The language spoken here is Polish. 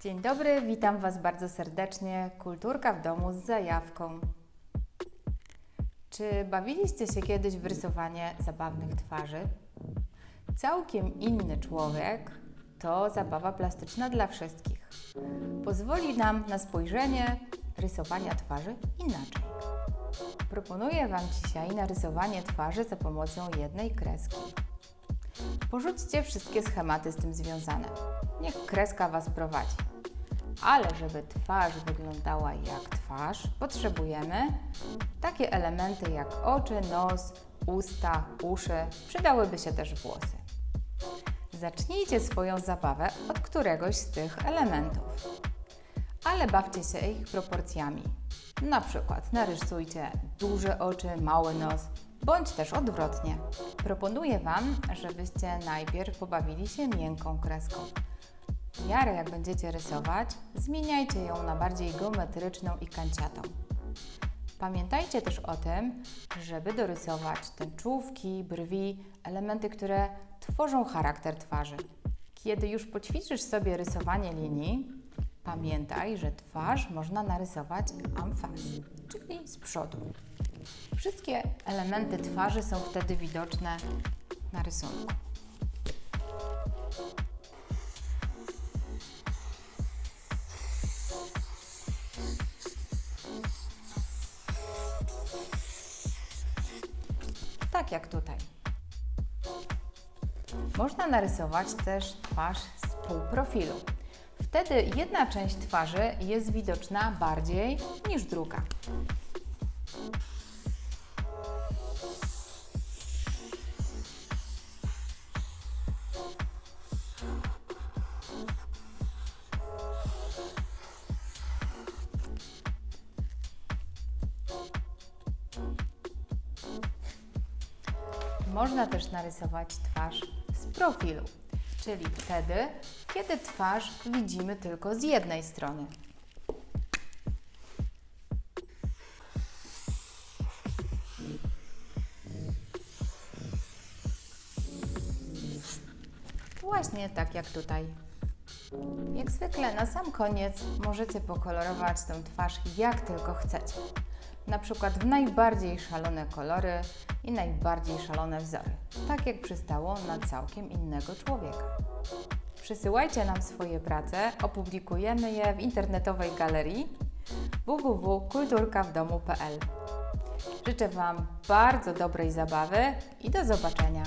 Dzień dobry, witam Was bardzo serdecznie. Kulturka w domu z zajawką. Czy bawiliście się kiedyś w rysowanie zabawnych twarzy? Całkiem inny człowiek to zabawa plastyczna dla wszystkich. Pozwoli nam na spojrzenie rysowania twarzy inaczej. Proponuję Wam dzisiaj narysowanie twarzy za pomocą jednej kreski. Porzućcie wszystkie schematy z tym związane. Niech kreska Was prowadzi. Ale żeby twarz wyglądała jak twarz, potrzebujemy takie elementy jak oczy, nos, usta, uszy. Przydałyby się też włosy. Zacznijcie swoją zabawę od któregoś z tych elementów. Ale bawcie się ich proporcjami. Na przykład narysujcie duże oczy, mały nos, bądź też odwrotnie. Proponuję Wam, żebyście najpierw pobawili się miękką kreską. W miarę jak będziecie rysować, zmieniajcie ją na bardziej geometryczną i kanciatą. Pamiętajcie też o tym, żeby dorysować tęczówki, brwi, elementy, które tworzą charakter twarzy. Kiedy już poćwiczysz sobie rysowanie linii, pamiętaj, że twarz można narysować en czyli z przodu. Wszystkie elementy twarzy są wtedy widoczne na rysunku. Tak jak tutaj. Można narysować też twarz z półprofilu. Wtedy jedna część twarzy jest widoczna bardziej niż druga. Można też narysować twarz z profilu, czyli wtedy, kiedy twarz widzimy tylko z jednej strony. Właśnie tak jak tutaj. Jak zwykle na sam koniec możecie pokolorować tę twarz jak tylko chcecie. Na przykład w najbardziej szalone kolory i najbardziej szalone wzory. Tak jak przystało na całkiem innego człowieka. Przysyłajcie nam swoje prace, opublikujemy je w internetowej galerii www.kulturkawdomu.pl Życzę Wam bardzo dobrej zabawy i do zobaczenia.